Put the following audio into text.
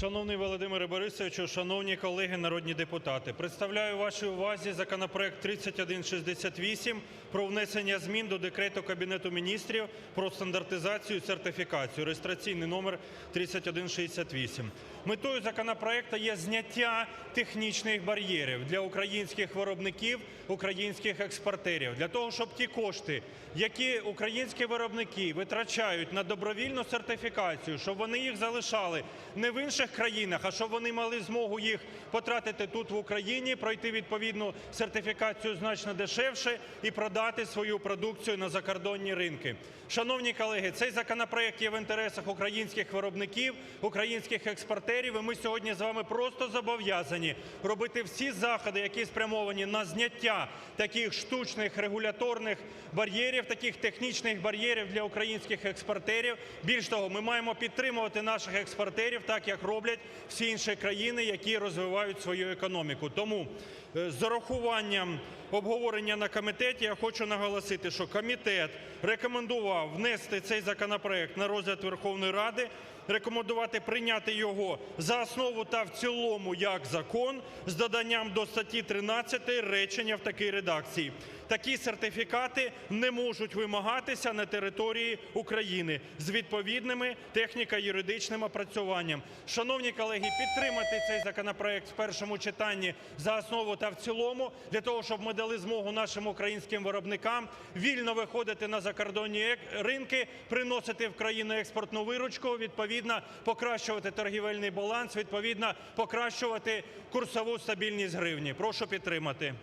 Шановний Володимире Борисовичу, шановні колеги народні депутати, представляю вашій увазі законопроект 3168 про внесення змін до Декрету Кабінету Міністрів про стандартизацію і сертифікацію (реєстраційний номер 3168). Метою законопроекту є зняття технічних бар'єрів для українських виробників, українських експортерів для того, щоб ті кошти, які українські виробники витрачають на добровільну сертифікацію, щоб вони їх залишали не в інших країнах, а щоб вони мали змогу їх потратити тут в Україні, пройти відповідну сертифікацію значно дешевше і продати свою продукцію на закордонні ринки. Шановні колеги, цей законопроект є в інтересах українських виробників, українських експортерів. І ми сьогодні з вами просто зобов'язані робити всі заходи, які спрямовані на зняття таких штучних регуляторних бар'єрів, таких технічних бар'єрів для українських експортерів. Більш того, ми маємо підтримувати наших експортерів, так як роблять всі інші країни, які розвивають свою економіку. Тому е, з урахуванням обговорення на комітеті я хочу наголосити, що комітет рекомендував внести цей законопроект на розгляд Верховної Ради, рекомендувати прийняти його за основу та в цілому як закон з доданням до статті 13 речення в такій редакції. Такі сертифікати не можуть вимагатися на території України з відповідними техніко-юридичним опрацюванням. Шановні колеги, підтримати цей законопроект в першому читанні за основу та в цілому для того, щоб ми дали змогу нашим українським виробникам вільно виходити на закордонні ринки, приносити в країну експортну виручку, відповідно покращувати торгівельний баланс, відповідно покращувати курсову стабільність гривні. Прошу підтримати.